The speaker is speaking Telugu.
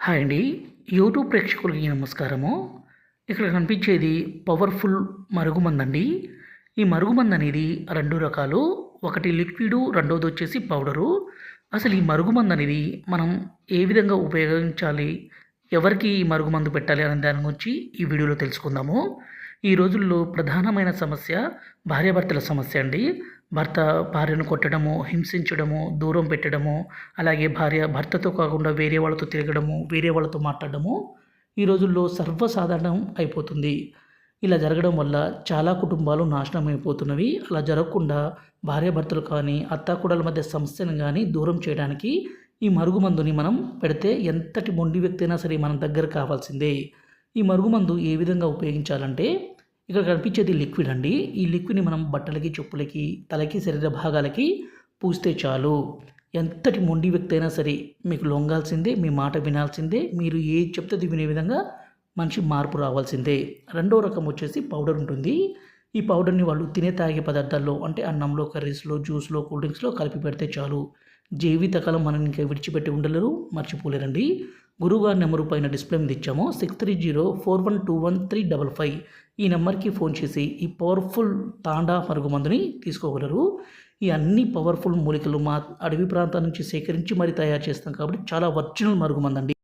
హాయ్ అండి. యూట్యూబ్ ప్రేక్షకులకి నమస్కారము. ఇక్కడ కనిపించేది పవర్ఫుల్ మరుగుమందు అండి ఈ మరుగుమందు అనేది రెండు రకాలు. ఒకటి లిక్విడ్ రెండోది వచ్చేసి పౌడరు. అసలు ఈ మరుగుమందు అనేది మనం ఏ విధంగా ఉపయోగించాలి? ఎవరికి ఈ మరుగుమందు పెట్టాలి అనే దాని గురించి ఈ వీడియోలో తెలుసుకుందాము. ఈ రోజుల్లో ప్రధానమైన సమస్య భార్యాభర్తల సమస్య అండి. భర్త భార్యను కొట్టడము హింసించడము దూరం పెట్టడము అలాగే భార్య భర్తతో కాకుండా వేరే వాళ్ళతో తిరగడము వేరే వాళ్ళతో మాట్లాడడము ఈ రోజుల్లో సర్వసాధారణం అయిపోతుంది. ఇలా జరగడం వల్ల చాలా కుటుంబాలు నాశనం అయిపోతున్నవి. అలా జరగకుండా భార్యాభర్తలు కానీ అత్తాకూడల మధ్య సమస్యను కానీ దూరం చేయడానికి ఈ మరుగుమందుని మనం పెడితే ఎంతటి మొండి వ్యక్తి అయినా సరే మన దగ్గర కావాల్సిందే. ఈ మరుగుమందు ఏ విధంగా ఉపయోగించాలంటే ఇక్కడ కనిపించేది లిక్విడ్ అండి. ఈ లిక్విడ్ని మనం బట్టలకి చెప్పులకి తలకి శరీర భాగాలకి పూస్తే చాలు. ఎంతటి మొండి వ్యక్తి అయినా సరే మీకు లొంగాల్సిందే మీ మాట వినాల్సిందే మీరు ఏది చెప్తే వినే విధంగా మనిషి మార్పు రావాల్సిందే. రెండో రకం వచ్చేసి పౌడర్ ఉంటుంది. ఈ పౌడర్ని వాళ్ళు తినే తాగే పదార్థాల్లో అంటే అన్నంలో కర్రీస్లో జ్యూస్లో కూల్ డ్రింక్స్లో కలిపి పెడితే చాలు. జీవితకాలం మనం ఇంకా విడిచిపెట్టి ఉండలేరు మర్చిపోలేరండి. గురువుగారి నెంబరు పైన డిస్ప్లే మీద ఇచ్చాము six three zero four one two one three double five ఈ నెంబర్కి ఫోన్ చేసి ఈ పవర్ఫుల్ తాండా మరుగు మందుని తీసుకోగలరు. ఈ అన్ని పవర్ఫుల్ మూలికలు మా అడవి ప్రాంతాల నుంచి సేకరించి మరి తయారు చేస్తాం కాబట్టి చాలా ఒరిజినల్ మరుగుమందండి